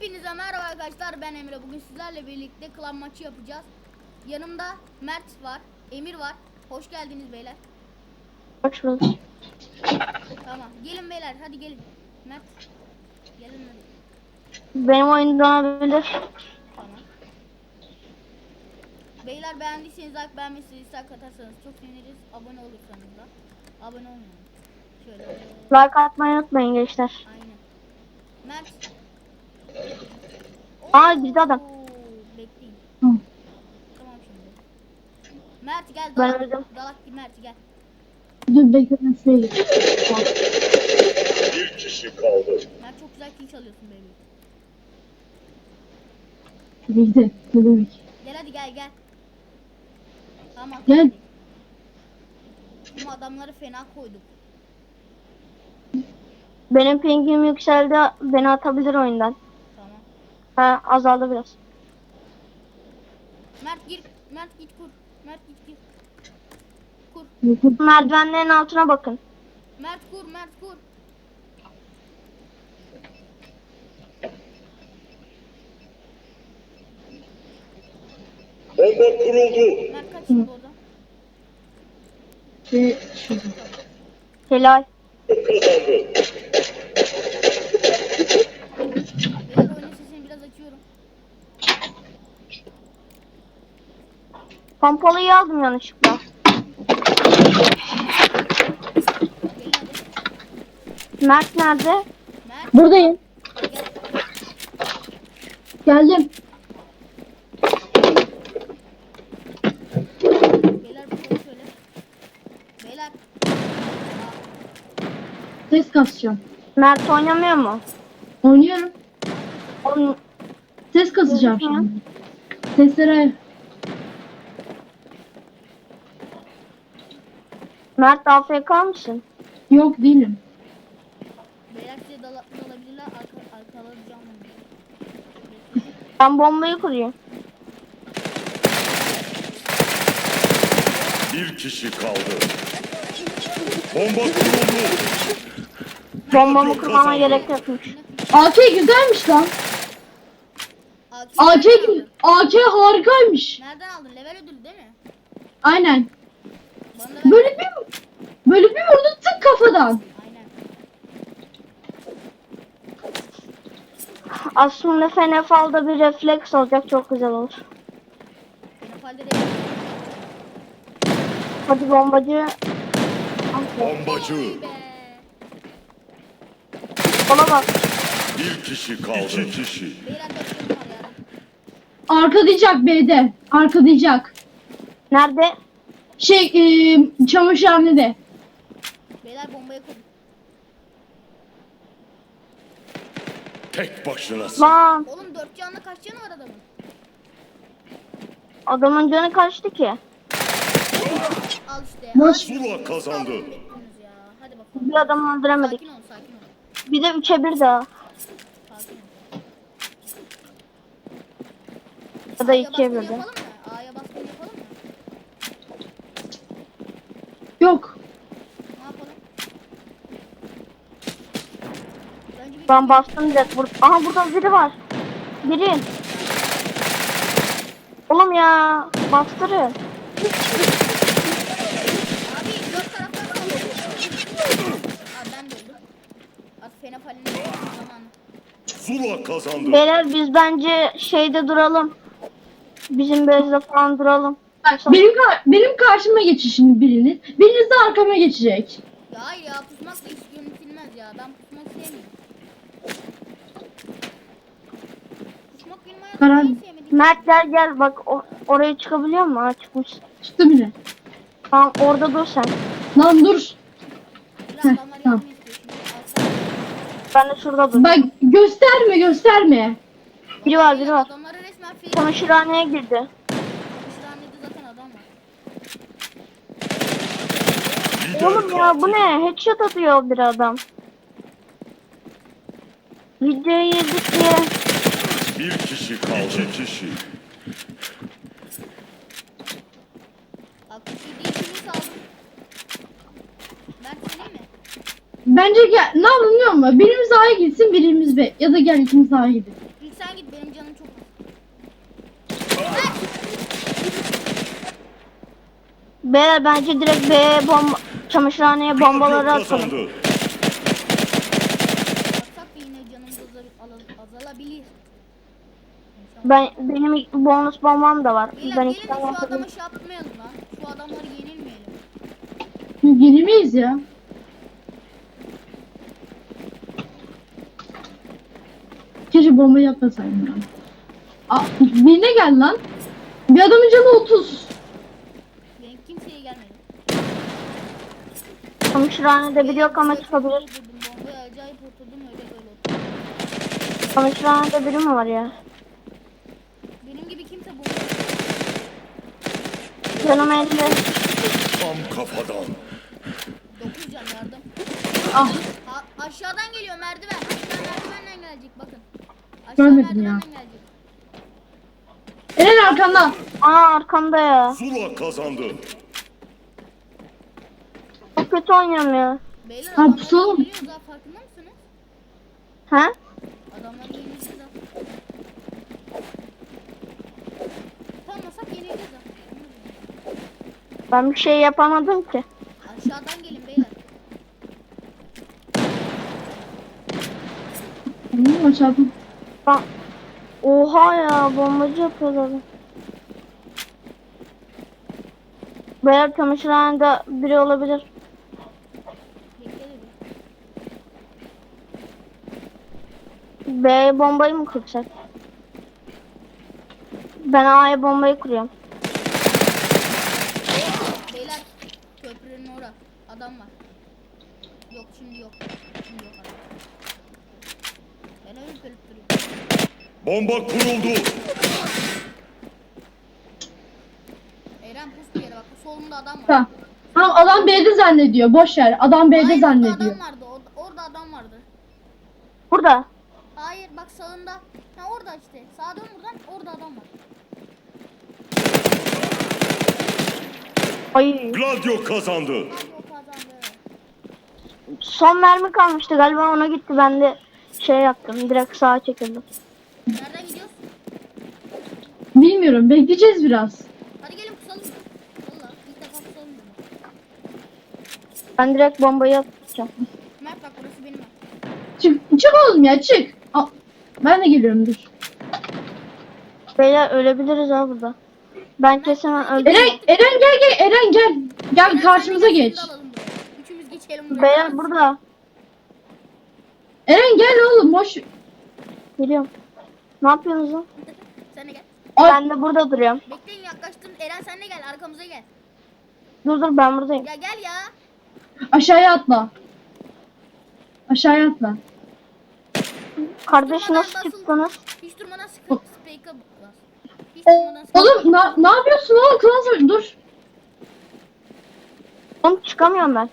Hepinize merhaba arkadaşlar ben Emre. Bugün sizlerle birlikte klan maçı yapacağız. Yanımda Mert var, Emir var. Hoş geldiniz beyler. Hoş bulduk. Tamam. Gelin beyler hadi gelin. Mert. Gelin hadi. Benim oyun donabilir. Tamam. Beyler beğendiyseniz like beğenmişsiniz like atarsanız çok seviniriz. Abone olursanız da. Abone olmayın. Şöyle. Like atmayı unutmayın gençler. Aynen. Mert. Aa, bizde adam. Oo, Bekleyin. Hı. Tamam şimdi. Mert gel Ben dalak. öldüm. Dalak Mert gel. Dur bekle. Bir kişi kaldı. Mert çok güzel kill çalıyorsun bebeğim. Bekle. Ne demek? Gel hadi gel gel. Tamam. Gel. Ama adamları fena koyduk. Benim pingim yükseldi. Beni atabilir oyundan. Ha azaldı biraz. Mert gir. Mert git kur. Mert git gir. Kur. Merdivenlerin altına bakın. Mert kur. Mert kur. Kuruldu. Mert kaç orada? Helal. Kazandı. Biraz açıyorum. Pompalıyı aldım yanlışlıkla. Mert nerede? Mert Buradayım. gel. Geldim. Beyler bakalım şöyle. Beyler. Ses kasacağım. Mert oynamıyor mu? Oynuyorum. Oğlum, Ses kasacağım Hı hı. şimdi. Seslere Mert AFK mısın? yok değilim. Size dala, dalabilirler. Arka, arkalayacağım onu. Ben bombayı kurayım. Bir kişi kaldı. Bomba kuruldu. Bombamı kurmama gerek yokmuş. AK güzelmiş lan. AK, AK, harikaymış. Nereden aldın? Level ödülü değil mi? Aynen. Böyle bir böyle bir vurdu tık kafadan. Aynen. Aslında Fenefal'da bir refleks olacak çok güzel olur. De Hadi bombacı. Bombacı. bak. Bir kişi kaldı. İki kişi. Beyler. Arkalayacak B'de. Arkalayacak. Nerede? Şey e, çamaşırhanede. Beyler bombayı koydum. Tek başınasın. Lan Oğlum dört canlı kaç canı var adamın? adamın canı kaçtı ki. Al işte. Nasıl? Zula kazandı. Hadi bakalım. Bir adamı öldüremedik. Sakin ol sakin ol. Bir de 3'e 1 daha. Sakin ol. Ya da A'ya 2'ye baskın 1 de. yapalım mı? A'ya baskın yapalım mı? Yok. Ne yapalım? Önce bir Ben bastım direkt. Bur Aha burada biri var. Biri. Oğlum ya. Bastırın. Abi dört taraftan. Abi ben de öldüm. Artık Fenafal'in zamanı. Zula kazandı. Beyler biz bence şeyde duralım. Bizim base'de falan duralım. Bak, benim ka- benim karşıma geçin şimdi biriniz. Biriniz de arkama geçecek. Ya hayır ya pusmak da hiç yönetilmez ya. Ben pusmak sevmiyorum. Pusmak benim hayatımda Karar- sevmediğim Mert gel gel bak o- oraya çıkabiliyor mu? Ha çıkmış. Çıktı bile. Tamam orada dur sen. Lan dur. Biraz Heh, adamlar tamam. yardım istiyor şimdi. Alsana. Ben de şurada dur. Bak gösterme gösterme. Biri var biri var. Adamları fail. Çamaşırhaneye girdi. Çamaşırhanede zaten adam var. Lider Oğlum ya bu ne? Headshot atıyor bir adam. Videoyu yedik diye. Bir kişi kaldı. İki kişi. 67 ikimiz aldım. Ben söyleyeyim mi? Bence gel. Ne yapalım biliyor musun? Birimiz A'ya gitsin birimiz B. Ya da gel ikimiz A'ya gidelim. İlk Benim canım çok az. Beyler bence direkt B'ye bomba çamaşırhaneye bombaları atalım. kazandı. Atsak da yine canımız azal- ala- azalabilir. Ben benim bonus bombam da var. Beyler Ben gelin iki de tane şu adamı şey yapmayalım lan. Şu adamları yenilmeyelim. Yenilmeyiz ya. Keşke bomba yapmasaydım ya. Aa, birine gel lan. Bir adamın canı 30. Çamaşırhanede biri yok ama çıkabilir. Bombayı acayip oturdum öyle böyle oturdum. Çamaşırhanede biri mi var ya? Benim gibi kimse bomba Canım elde. Tam kafadan. 9 can yardım. Ah Ha, aşağıdan geliyor merdiven. Aşağı merdivenden gelecek bakın. Aşağı Görmedim ya. merdivenden gelecek. Eren arkanda. Aa arkamda ya. Zula kazandı. Çok kötü ya. Beyler Ha, pusalım. farkında mısınız? Ha. Tutamazsak yenileceğiz ha. Ben bir şey yapamadım ki. Aşağıdan gelin beyler. Hmm, aşağıda. Ben... Oha ya bombacı yapıyorlar. Beyler çamaşırhanede biri olabilir. Bekle de bir. B'ye bombayı mı kursak? Ben A'ya bombayı kuruyorum. Beyler köprünün ora. Adam var. Yok şimdi yok. Şimdi yok adam. Ben öyle ölüp duruyorum. Bomba kuruldu. Eren pus bir yere bak. Solunda adam var. Tamam. Tamam adam B'de zannediyor. Boş ver. Adam B'de Hayır, orada zannediyor. adam vardı. Orada, orada adam vardı. Burada. Hayır bak sağında. Ha orada işte. Sağa dön buradan. Orada adam var. Ay Gladio kazandı. Hadi o kazandı. son mermi kalmıştı galiba ona gitti. Ben de şey yaptım. Direkt sağa çekildim. Nereden gidiyoruz? Bilmiyorum. Bekleyeceğiz biraz. Hadi gelin pusalım. Valla ilk defa pusalım dedim. Ben direkt bombayı atacağım. Mert bak burası benim. Çık, çık oğlum ya çık. Ben de geliyorum dur. Beyler ölebiliriz ha burada. Ben kesin öldüm. Eren, Eren gel gel. Eren gel. Gel karşımıza geç. Üçümüz geçelim buraya. Beyler burada. Eren gel oğlum boş. Geliyorum. Ne yapıyorsunuz lan? sen de gel. Ay, Ben de burada duruyorum. Bekleyin yaklaştın. Eren sen de gel arkamıza gel. Dur dur ben buradayım. Ya gel ya. aşağıya atla. Aşağıya atla. Kardeş nasıl çıktınız? Hiç durmadan sıkı spake'a bas. Hiç durmadan sıkı. Oğlum na, ne yapıyorsun oğlum? Klas dur. Oğlum çıkamıyorum ben.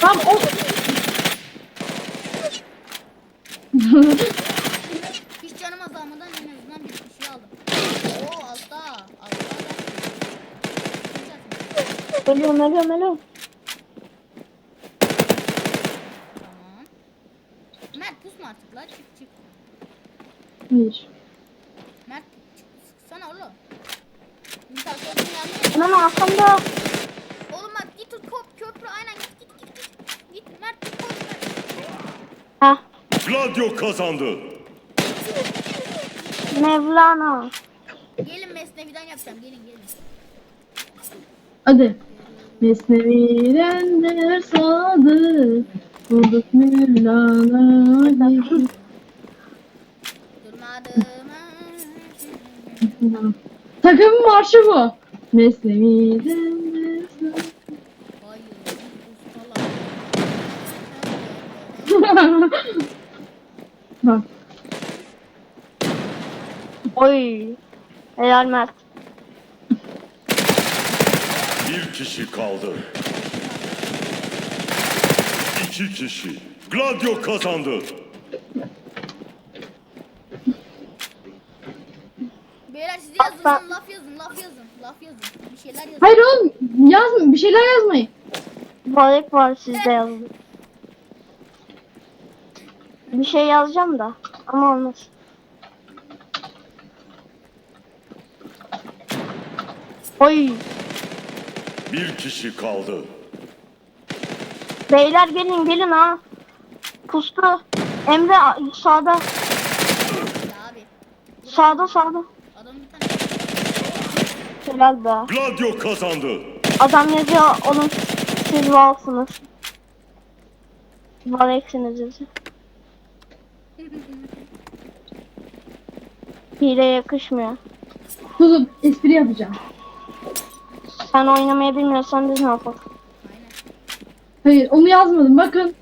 Tamam o. Hiç canım azalmadan en azından bir kişi aldım. Oo altta. Altta da. Güzel. Geliyorum geliyorum geliyorum. Tamam. Mert pusma artık la çık çık. Hayır. Mert çık sıksana oğlum. Bir tane köprü yandı. Hemen arkamda. Oğlum bak git tut kop köprü aynen git git git git. Git Mert tut kop. Heh. Gladio kazandı. Mevlana. Gelin Mesnevi'den yapacağım gelin gelin. Hadi. Mesnevi'dendir sadık. Bulduk Mevlana'yı. Durmadım. Takım marşı bu. Ustalar. Bak. Oy. Helal Mert. Bir kişi kaldı iki kişi. Gladio kazandı. Beyler siz yazın, laf yazın, laf yazın, laf yazın. Bir şeyler yazın. Hayır oğlum yazma bir şeyler yazmayın. Balık var sizde yazılı. Bir şey yazacağım da ama olmaz. Oy Bir kişi kaldı. Beyler gelin gelin ha. Pustu. Emre sağda. Abi. Sağda sağda. Adam bir tane. Helal be. Gladio kazandı. Adam yazıyor onun siz valsınız. Val eksiniz yazıyor. Hile yakışmıyor. Dur espri yapacağım. Sen oynamayı bilmiyorsan biz ne yapalım? Hayır onu yazmadım bakın.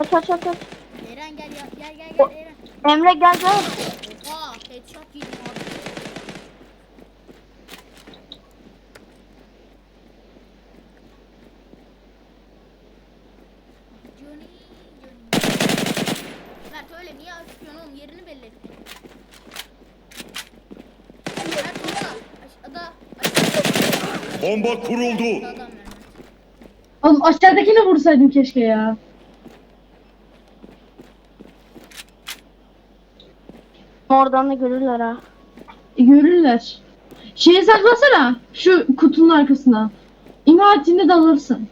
Aç aç aç aç. Eren gel ya. Gel gel gel Eren. Emre gel gel. Oha. Headshot yedim abi. Johnny, Johnny. Mert öyle niye açıyorsun oğlum? Yerini belli etti. Mert orada. Aşağıda. Aşağıda. Bomba kuruldu. Oğlum aşağıdakini vursaydım keşke ya. Oradan da görürler ha. E, görürler. Şeyi saklasana. Şu kutunun arkasına. İmha ettiğinde dalırsın.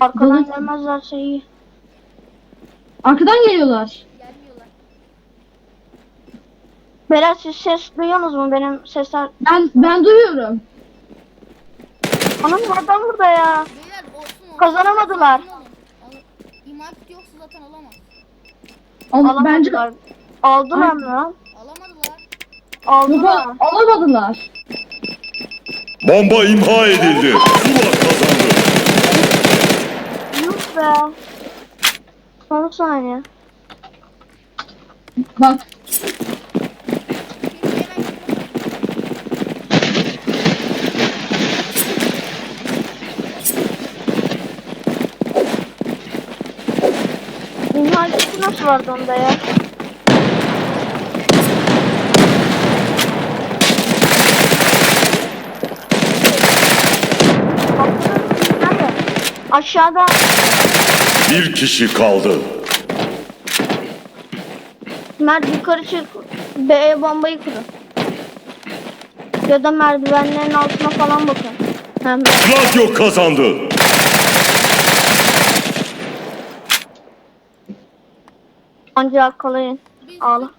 Arkadan Görürler. gelmezlerse iyi. Arkadan geliyorlar. Gelmiyorlar. Beyler siz ses duyuyorsunuz mu? Benim sesler... Ben ben duyuyorum. Anam adam burada ya. Beyler olsun. Kazanamadılar. Al- İmark yoksa zaten alamaz. Ama bence Alamadılar. Aldılar mı lan? Alamadılar. Aldılar. Yok, alamadılar. Bomba imha edildi. Zula kazandı. Yuh be. Son saniye. Bak Şimdi hemen gidiyorum. İmha gücü nasıl vardı onda ya? Aşağıda Bir kişi kaldı. Mert yukarı çık. B'ye bombayı kurun. Ya da merdivenlerin altına falan bakın. Hem Gladio kazandı. Ancak kalayın. Komando.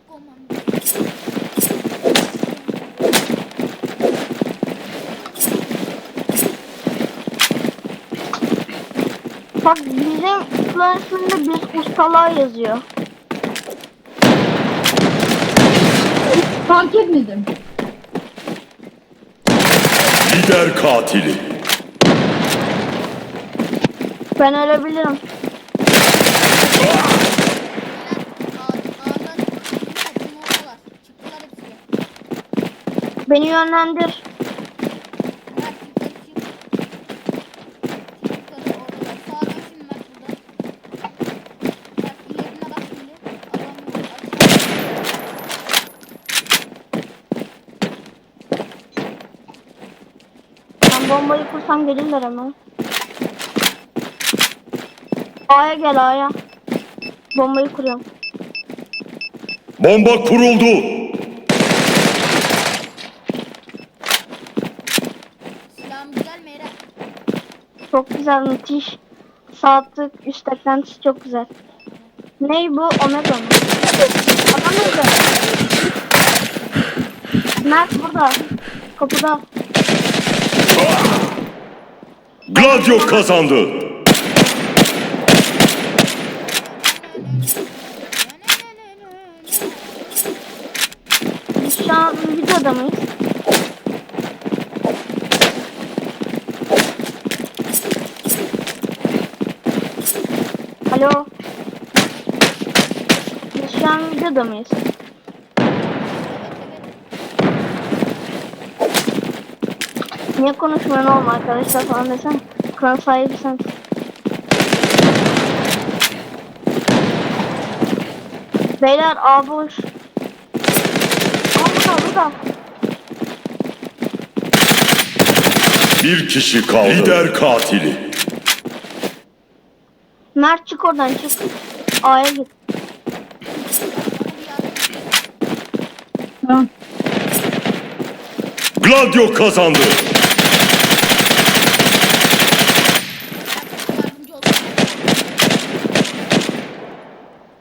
Bak bizim klan isminde biz ustalığa yazıyor. fark etmedim. Lider katili. Ben ölebilirim. Beyler, ağ- ağdan çıktılar, kim oradalar? Çıktılar hepsi. Beni yönlendir. Mert yukarı çık. Yukarı oradalar. Sağdan şimdi Mert burada. Mert ilerine bak şimdi. Adam yok. Aşağı. Ben bombayı kursam gelirler ama. A'ya gel A'ya. Bombayı kuruyorum. Bomba kuruldu. Silahım güzel mi Eren? Çok güzel müthiş. Saatlik üst eklentisi çok güzel. Ney bu? Omega mı? Adam nerede? Mert burada. Kapıda. Gladio kazandı. Şu an videoda mıyız? Alo. Biz şu an videoda mıyız? Niye konuşmuyorsun oğlum arkadaşlar falan desem. Klan sahibi sensin. Beyler A boş. burada. Bir kişi kaldı. Lider katili. Mert çık oradan çık. A'ya git. Tamam. Gladio kazandı.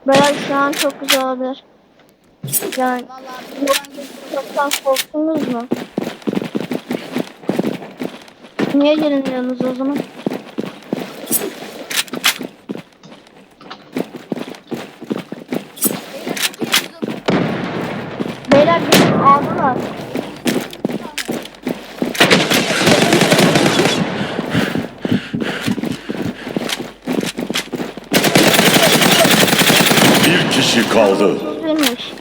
Beyler şu an çok güzel olabilir. Yani çoktan korktunuz mu? Niye gelinmiyorsunuz o zaman? Beyler çok iyi Beyler yazıldı. beni aldılar. Bir kişi kaldı. Güzelmiş.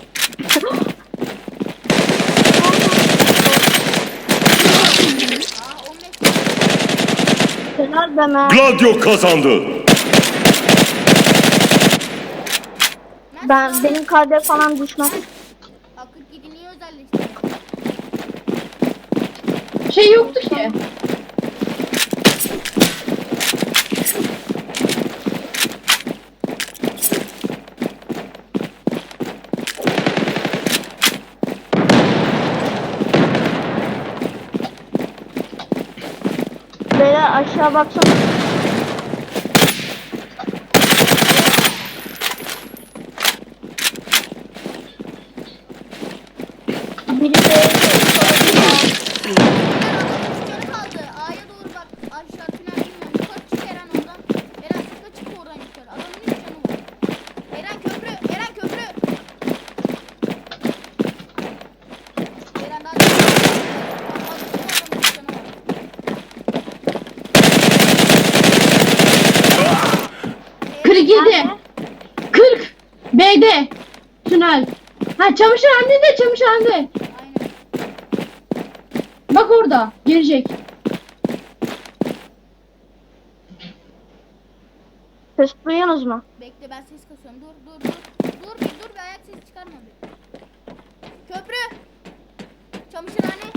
Aa 15 Helal be Mert. Gladio kazandı. Ben benim KD falan düşmez. Şey yoktu ki. Beyler aşağı baksana. Biri de Canı kaldı. A'ya doğru bak. Aşağı tünel bilmiyorum. Yukarı çık Eren oradan. Eren sıkı çık oradan yukarı. Adamın hiç canı var. Eren köprü. Eren köprü. Eren daha canı var. Adamın hiç canı var. 47. 40. B'de. Tünel. Ha çamaşırhanede çamaşırhanede. Aynen. Bak orada. Gelecek. ses duyuyorsunuz mu? Bekle ben ses kasıyorum. Dur dur dur. Dur bir dur bir ayak sesi çıkarma bir. Köprü. Çamaşırhane.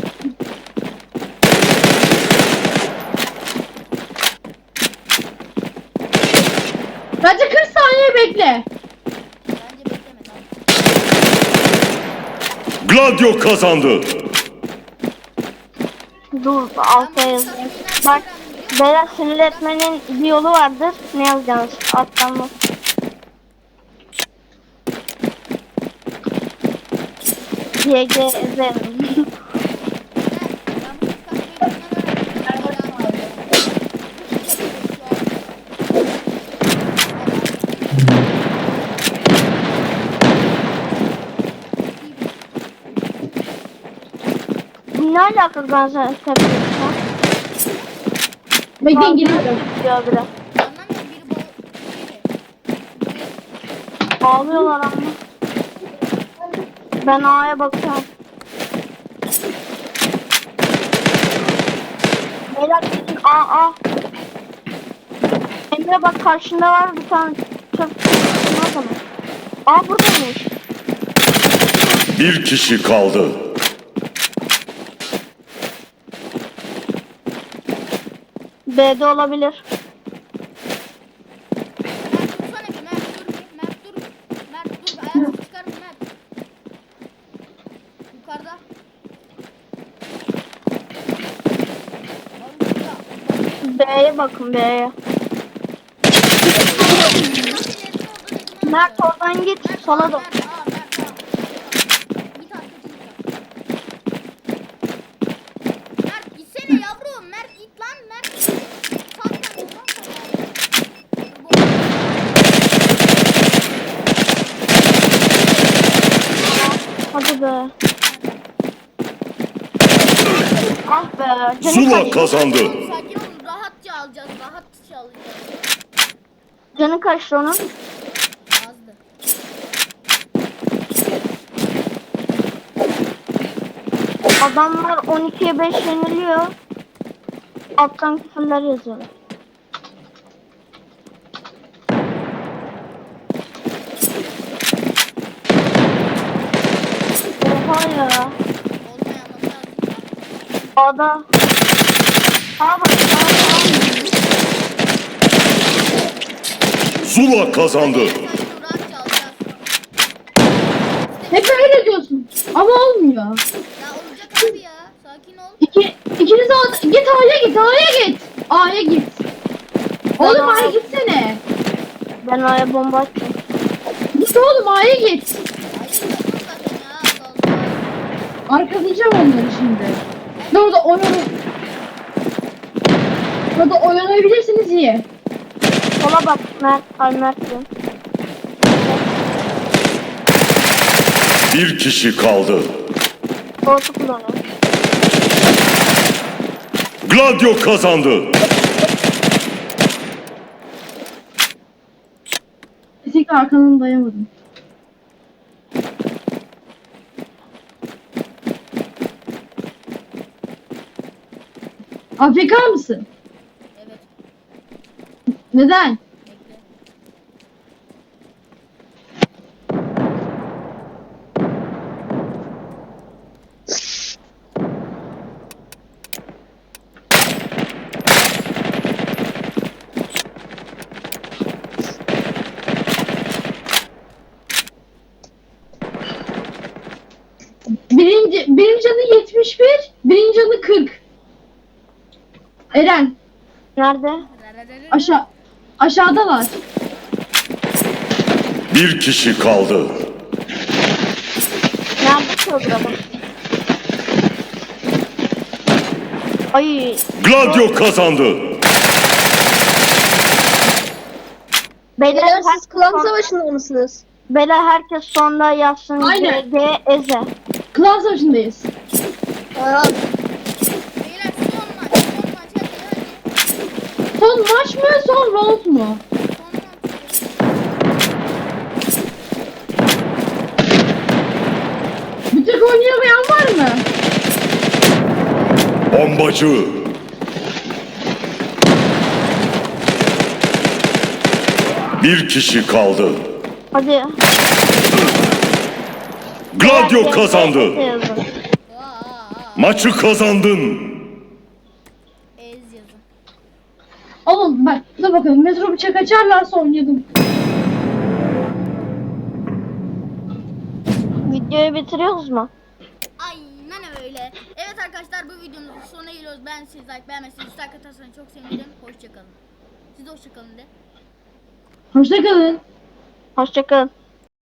Bence 40 saniye bekle. Bence bekleme tamam. Gladio kazandı. Dur alta yazayım. Bak beyler sinir etmenin bir yolu vardır. Ne yazacaksınız? Alttan bak. YGZ. Ne alaka ben sana tepki Bekleyin geliyorum. diyor biri. Ağlıyorlar ama. Ben A'ya bakıyorum. Beyler gidin A A. Emre bak karşında var bir tane çöp. Ne zaman? A buradaymış. Bir kişi kaldı. B'de olabilir. Yukarıda. B'ye bakın B'ye. Mert oradan git sola dön. Mert, aa, Mert, tamam. Git arkasını yap. Mert gitsene yavrum. Mert git lan. Mert. Sağdan ol lan. Hadi be. Ah be. Canı Zula kaçtı. kazandı. Sakin olun. Rahatça alacağız. Rahatça alacağız. Canı kaçtı onun. Azdı. Adamlar 12'ye 5 yeniliyor. Alttan küfürler yazıyorlar. Ya. A'da. Sağa. Zula kazandı. Hep öyle diyorsun. Ama olmuyor. Ya olacak abi ya. Sakin ol. İki, ikiniz A, git A'ya git, A'ya git. A'ya git. Oğlum A'ya gitsene. Ben A'ya bomba attım. Git oğlum A'ya git. Hayır yok zaten ya. Allah Allah. Arkalayacağım onları şimdi. Orada oynayın. Orada oynayabilirsiniz iyi. Sola bak Mert. Ay Mert diyorum. Bir kişi kaldı. Koltuğu kullanıyor. Gladio kazandı. Kesinlikle arkanın dayamadım. Afrika mısın? Evet. Neden? Bekle. Birinci, birinci canı 71, birinci canı 40. Eren, Nerede? aşağı aşağıdalar. Bir kişi kaldı. Nerede adam? Ay. Gladio kazandı. Beyler, Beyler siz herkes klan savaşında mısınız? Beyler herkes sonda yazsın. Aynen. GG Eze. Klan savaşındayız. Aa, Beyler son maç. Son maç. Hadi hadi. Son maç mı, son round mu? Bir tek oynayamayan var mı? Bombacı. Bir kişi kaldı. Hadi. Gladio kazandı. Maçı kazandın. Ez yazın. Oğlum bak, dur bakalım. Metro bıçak açarlarsa oynayalım. Videoyu bitiriyoruz mu? Aynen öyle. Evet arkadaşlar bu videonun sonuna geliyoruz. Ben siz like beğenmezseniz like atarsanız çok sevinirim. Hoşçakalın. Siz de hoşçakalın de. Hoşçakalın. Hoşçakalın.